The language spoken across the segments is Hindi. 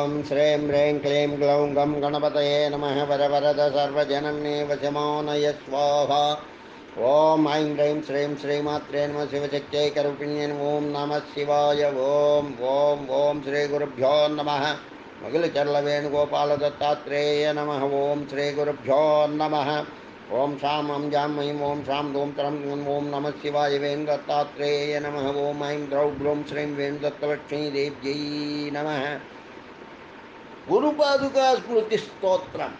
ॐ श्रीं ह्रीं क्लीं ग्लौं गं गणपतये नमः वरवरद सर्वजनन्ये स्वाहा। ॐ ऐं ह्रीं श्रीं श्रीमात्रे नमः शिवशक्त्यै करुपिण्यै ॐ नमः शिवाय। ॐ ॐ ॐ श्रीगुरुभ्यो नमः। मगिलचर्लवेणुगोपालदत्तात्रेय नमः। ॐ श्रीगुरुभ्यो नमः। ॐ शां अं जां ऐं ॐ शां धूं तरं ॐ नमः शिवाय वेणुदत्तात्रेय नमः। ॐ ऐं द्रौ ग्लौं श्रीं वेणुदत्तलक्ष्मीदेव्यै नमः। गुरुपादुका स्मृतिस्तोत्रम्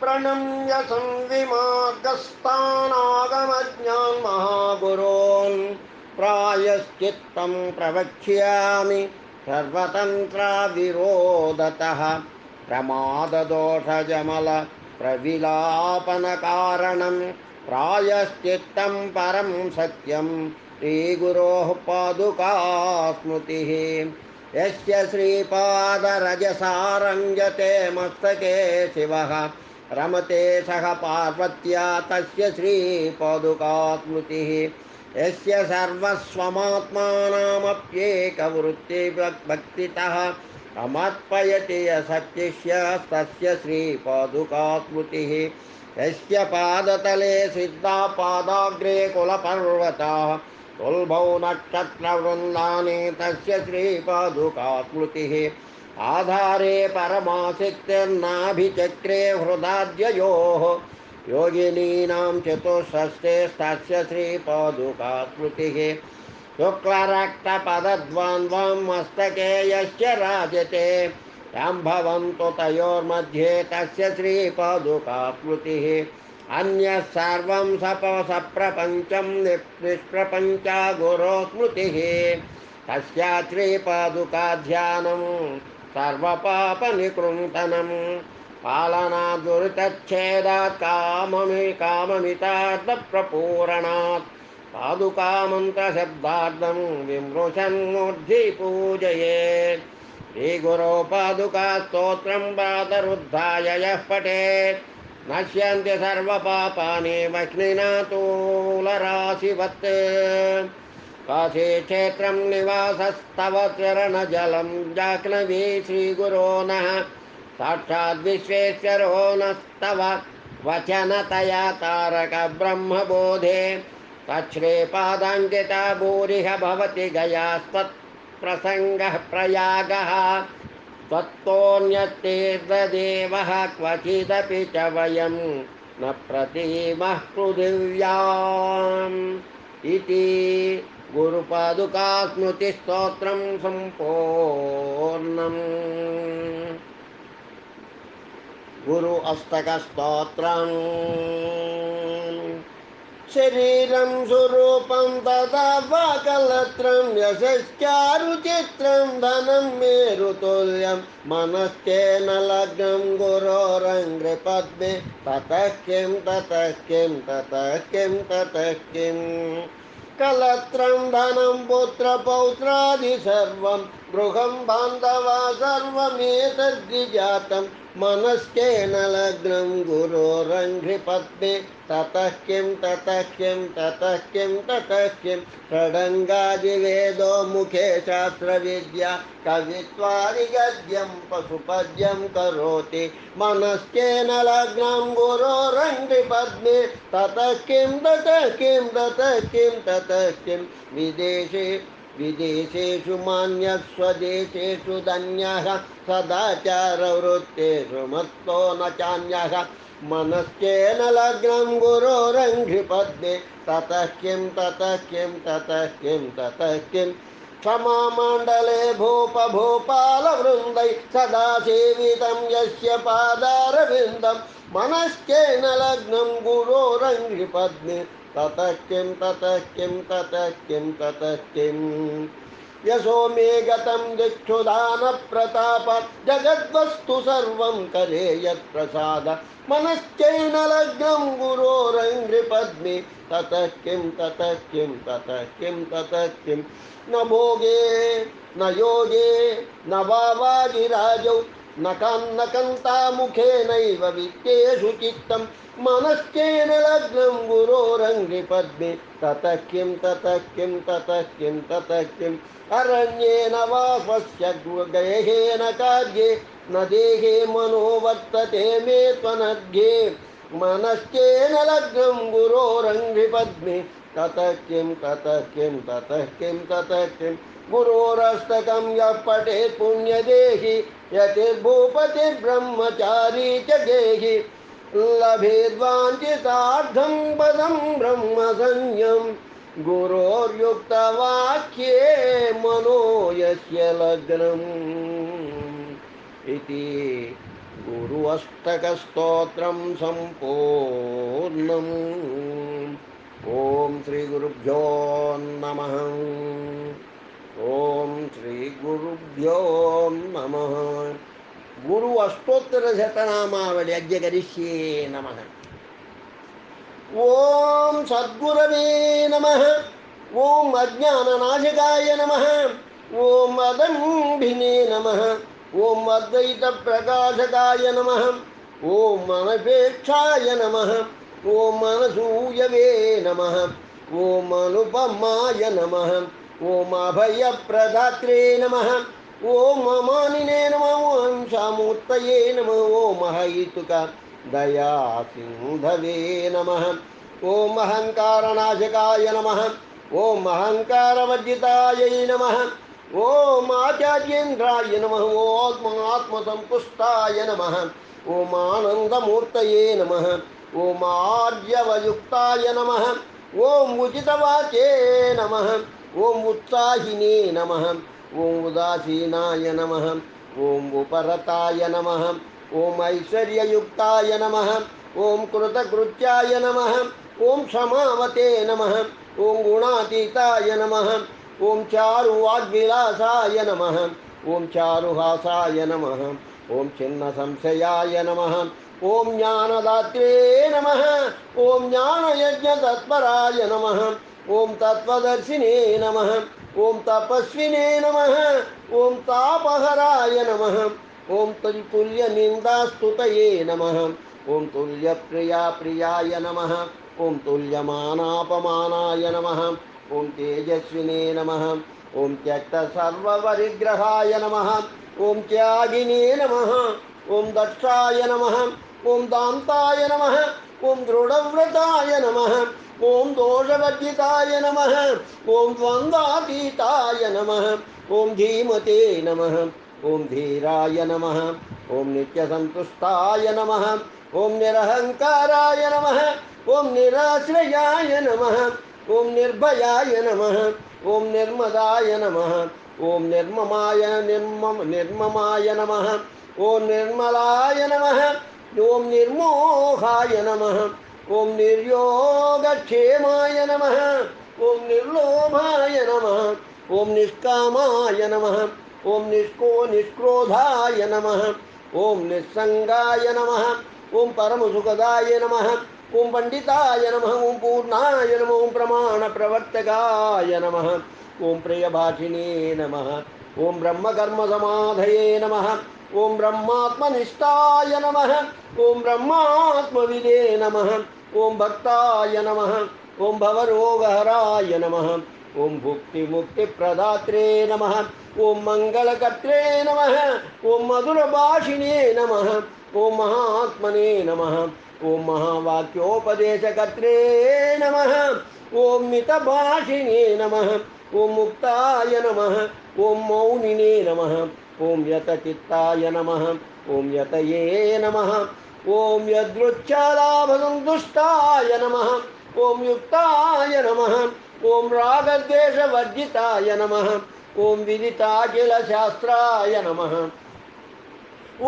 प्रणम्य संविमार्गस्थानागमज्ञान् महागुरोन् प्रायश्चित्तं प्रवक्ष्यामि सर्वतन्त्रविरोधतः। प्रमाददोषजमल प्रविलापनकारणं प्रायश्चित्तं परं सत्यं श्रीगुरोः पादुका स्मृतिः यस्य श्रीपादरजसारञ्जते मस्तके शिवः रमते सह पार्वत्या तस्य श्रीपादुकास्मृतिः यस्य सर्वस्वमात्मानामप्येकवृत्तिभक्तितः समर्पयति यशक्तिष्यस्तस्य श्रीपादुकास्मृतिः यस्य पादतले सिद्धा पादाग्रे कुलपर्वताः तुल्भौ नक्षत्रवृन्दानि तस्य श्रीपादुकास्मृतिः। आधारे परमासिक्तिर्नाभिचक्रे हृदाद्ययोः। योगिनीनां चतुष्षष्ठेस्तस्य श्रीपादुकास्मृतिः। शुक्लरक्तपदद्वान्द्वां मस्तके यस्य राजते। यां भवन्तु तयोर्मध्ये तस्य श्रीपादुकास्मृतिः। अन्यः सर्वं सप सप्रपञ्चं निष्प्रपञ्चा गुरो स्मृतिः। तस्या श्रीपादुकाध्यानं सर्वपापनिकृन्तनं पालनादुरितच्छेदात् काममि काममितार्थप्रपूरणात्। पादुकामन्त्रशब्दार्थं विमृशन्मूर्धि पूजयेत् श्रीगुरो पादुकास्तोत्रं प्रातरुद्धाय यः पठेत्। नश्यन्ति सर्वपापानि वह्निना तूलराशिवत् काशे क्षेत्रं निवासस्तव चरणजलं जाह्नवी श्रीगुरो नः। साक्षाद्विश्वेश्वरो नस्तव वचनतया तारकब्रह्मबोधे। तच्छ्रीपादाङ्किता भूरिह भवति गयास्त्वत्प्रसङ्गः प्रयागः त्वत्तोऽन्यत्तीर्धदेवः क्वचिदपि च वयं न प्रतीमः पृथिव्याम् इति गुरुपादुकास्मृतिस्तोत्रं सम्पूर्णम्। गुरु अष्टकस्तोत्रम् शरीरं स्वरूपं तदा वाकलत्रं यशश्चारुचित्रं धनं मेरुतुल्यं। मनश्चेन लग्नं गुरोरङ्घ्रिपद्मे ततः किं ततः किं ततः किं ततः किम् कलत्रं धनं पुत्रपौत्रादि सर्वं गृहं बान्धवा सर्वमेतद्विजातं मनस्केन लग्नं गुरोरङ्घ्रिपद्मे ततः किं ततः किं ततः किं ततः किं। षडङ्गादिवेदो मुखे शास्त्रविद्या, कवित्वादिगद्यं पशुपद्यं करोति। मनस्केन लग्नं गुरोरङ्घ्रिपद्मे ततः किं ततः किं ततः किं ततः किं। विदेशे विदेशेषु मान्यस्वदेशेषु धन्यः, सदाचारवृत्तेषु मत्तो न चान्यः। मनस्केन लग्नं गुरोरङ्घ्रिपद्मे ततः किं ततः किं ततः किं ततः किं। क्षमामण्डले भूपभूपालवृन्दै, सदा सेवितं यस्य पादारविन्दं। मनस्केन लग्नं गुरोरङ्घ्रिपद्मे ततः किं ततः किं ततः किं ततः किम् यशो मे गतं दिक्षुदानप्रताप, जगद्वस्तु सर्वं करे यत्प्रसाद। मनश्चैन लग्नं गुरोरङ्घ्रिपद्मे ततः किं ततः किं ततः किं ततः किं न भोगे, न योगे, न वा वाजिराजौ न कन्नकन्तामुखेनैव वित्तेषु चित्तं। मनश्चेन लग्नं गुरोरङ्गिपद्मे ततः किं ततः किं ततः किं, ततः किम् अरण्येन वा स्वस्य गेहेन कार्ये। न देहे मनो वर्तते मे त्वनद्ये मनश्चेन लग्नं गुरोरङ्घ्रिपद्मे ततः किं ततः किं ततः किं ततः किं। गुरोरस्तकं यः पठेत् पुण्यदेहि। यतिर्भूपतिर्ब्रह्मचारी च गेहि। लभेद्वाञ्छितार्थं पदं ब्रह्मसंज्ञं गुरोर्युक्तवाक्ये मनो यस्य लग्नम्। इति गुरु अष्टकस्तोत्रं सम्पूर्णम्। ॐ श्रीगुरुभ्यो नमः। ॐ श्रीगुरुभ्यो नमः। गुरु अष्टोत्तर शतनामावळि अज्ञकरिष्ये नमः। ॐ सद्गुरवे नमः। ॐ अज्ञाननाशकाय नमः। ॐ अदम्भिने नमः। ॐ अद्वैतप्रकाशकाय नमः। ॐ अनपेक्षाय नमः। ॐ अनसूयवे नमः। ॐ अनुपमाय नमः। ॐ अभयप्रदात्रे नमः। ॐ अमानिने नमः। ॐ शामूर्तये नमः। ॐ अहैतुक दया सिन्धवे नमः। ॐ अहङ्कारनाशकाय नमः। ॐ अहङ्कारवर्जितायै नमः। ॐ आचार्येन्द्राय नमः। ॐ आत्मसन्तुष्टाय नमः। ॐ आनन्दमूर्तये नमः। ॐ आर्यवयुक्ताय नमः। ॐ उचितवाचे नमः। ॐ उत्साहिने नमः ॐ उदासीनाय नमः ॐ उपरताय नमः ॐ ऐश्वर्ययुक्ताय नमः ॐ कृतकृत्याय नमः ॐ क्षमावते नमः ॐ गुणातीताय नमः ॐ चारुवाग्विलासाय नमः ॐ चारुहासाय नमः ॐ छिन्नसंशयाय नमः ॐ ज्ञानदात्रे नमः ॐ ज्ञानयज्ञतत्पराय नमः ॐ तत्त्वदर्शिने नमः ॐ तपस्विने नमः ॐ तापहराय नमः ॐ तुल्यनिन्दास्तुतये नमः ॐ तुल्यप्रिया प्रियाय नमः ॐ तुल्यमानापमानाय नमः ॐ तेजस्विने नमः ॐ त्यक्तसर्वपरिग्रहाय नमः ॐ त्यागिने नमः ॐ दक्षाय नमः ॐ दान्ताय नमः ॐ दृढव्रताय नमः ॐ दोषवर्जिताय नमः ॐ द्वन्द्वातीताय नमः ॐ धीमते नमः ॐ धीराय नमः ॐ नित्यसन्तुष्टाय नमः ॐ निरहङ्काराय नमः ॐ निराश्रयाय नमः ॐ निर्भयाय नमः ॐ निर्मदाय नमः ॐ निर्ममाय निर्मम निर्ममाय नमः निर्मलाय नमः ॐ निर्मोहाय नमः ॐ निर्योगक्षेमाय नमः ॐ निर्लोभाय नमः ॐ निष्कामाय नमः ॐ निष्को निष्क्रोधाय नमः ॐ निस्सङ्गाय नमः ॐ परमसुखदाय नमः ॐ पण्डिताय नमः ॐ पूर्णाय नमः ॐ प्रमाणप्रवर्तकाय नमः ॐ प्रियभाषिणे नमः ॐ ब्रह्मकर्मसमाधये नमः ॐ ब्रह्मात्मनिष्ठाय नमः ॐ ब्रह्मात्मविदे नमः ॐ भक्ताय नमः ॐ भवरोगहराय नमः ॐ भुक्तिमुक्तिप्रदात्रे नमः ॐ मङ्गलकर्त्रे नमः ॐ मधुरभाषिणे नमः ॐ महात्मने नमः ॐ महावाक्योपदेशकर्त्रे नमः ॐ मितभाषिणे नमः ॐ मुक्ताय नमः ॐ मौनिने नमः ॐ यतचित्ताय नमः ॐ यतये नमः ॐ यदृच्छालाभसन्तुष्टाय नमः। ॐ युक्ताय नमः। ॐ रागद्वेषवर्जिताय नमः। ॐ विदिताखिलशास्त्राय नमः।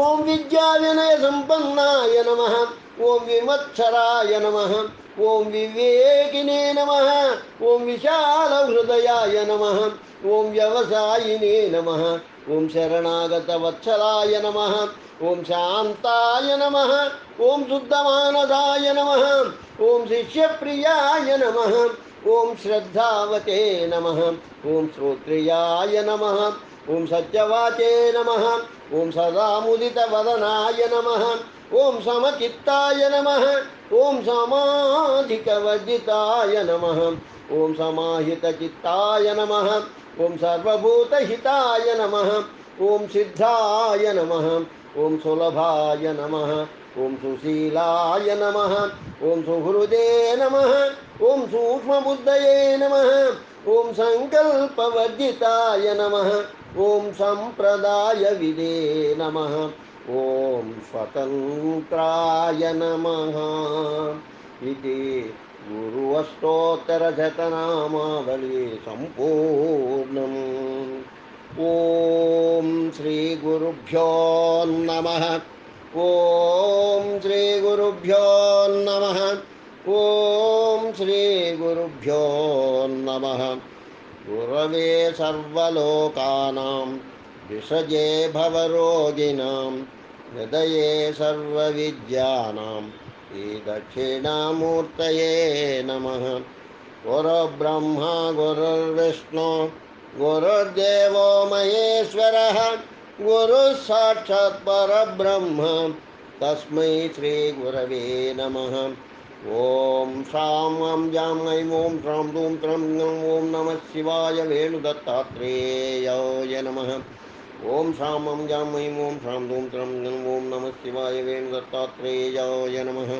ॐ विद्याविनयसम्पन्नाय नमः। ॐ विमत्सराय नमः। ॐ विवेकिने नमः। ॐ विशालहृदयाय नमः। ॐ व्यवसायिने नम। नमः ॐ शरणागतवत्सलाय नमः। ॐ शान्ताय नमः ॐ शुद्धमानदाय नमः ॐ शिष्यप्रियाय नमः ॐ श्रद्धावते नमः ॐ श्रोत्रियाय नमः ॐ सत्यवाचे नमः ॐ सदा मुदितवदनाय नमः ॐ समचित्ताय नमः ॐ समाधिकवर्जिताय नमः ॐ समाहितचित्ताय नमः ॐ सर्वभूतहिताय नमः ॐ सिद्धाय नमः ॐ सुलभाय नमः। ॐ सुशीलाय नमः। ॐ सुहृदे नमः। ॐ सूक्ष्मबुद्धये नमः। ॐ सङ्कल्पवर्जिताय नमः। ॐ सम्प्रदायविदे नमः। ॐ स्वतन्त्राय नमः। इति गुरुवस्तोत्तरशतनामावली सम्पूर्णम्। ॐ श्रीगुरुभ्यो नमः। ॐ श्रीगुरुभ्यो नमः। ॐ श्रीगुरुभ्यो नमः। गुरवे सर्वलोकानां, विषजे भवरोगिणां हृदये सर्वविद्यानां श्रीदक्षिणामूर्तये नमः। गुरुब्रह्मा गुरुर्विष्णु। गुरुर्देवो महेश्वरः गुरुः साक्षात् परब्रह्म तस्मै श्रीगुरवे नमः। ॐ शां ॐ जां ऐं ॐ श्रां दूँ त्रं ॐ नमः शिवाय वेणुदत्तात्रेयाय नमः। ॐ शां ॐ जां ऐं ॐ श्रां दूँ त्रं ॐ नमः शिवाय वेणुदत्तात्रेयाय नमः।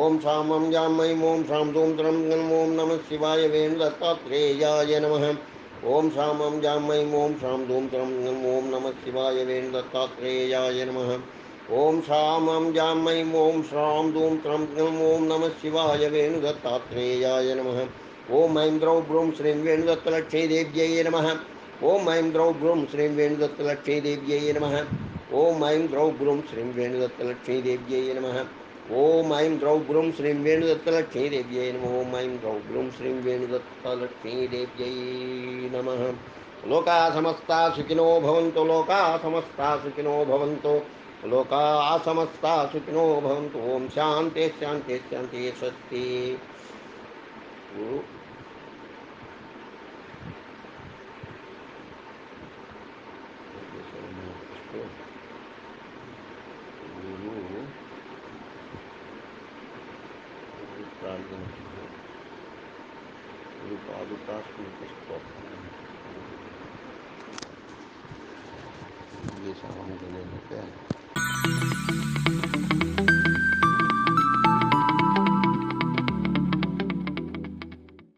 ॐ शां ॐ जां ऐं ॐ श्रां दूँ त्रं ॐ नमः शिवाय वेणुदत्तात्रेयाय नमः। ॐ शां ॐ जां ऐं ॐ धूम दूँ त्रं ॐ नमः शिवाय वेणुदत्तात्रेयाय नमः ॐ शां ॐ जां ऐं ॐ श्रां दूँ त्रं ॐ नमः शिवाय वेणुदत्तात्रेयाय नमः। ॐ ऐं द्रौ ब्रूं श्रीं वेणुदत्तलक्ष्मीदेव्यै नमः। ॐ ऐं द्रौ ब्रूं श्रीं वेणुदत्तलक्ष्मीदेव्यै नमः। ॐ ऐं द्रौ ब्रूं श्रीं वेणुदत्तलक्ष्मीदेव्यै नमः। ॐ ऐं द्रौग्रुं श्रीं वेणुदत्तलक्ष्मीदेव्यै नमः। ॐ ऐं द्रौग्रुं श्रीं वेणुदत्तलक्ष्मीदेव्यै नमः। लोका समस्ता सुखिनो भवन्तु, लोका समस्ता सुखिनो भवन्तु, लोका समस्ता सुखिनो भवन्तु। ॐ शान्ते शान्ते शान्ति स्वस्ति गुरु प्रार्थना गुरु पादुका स्मृति स्तोत्रम ये शाम के लिए क्या है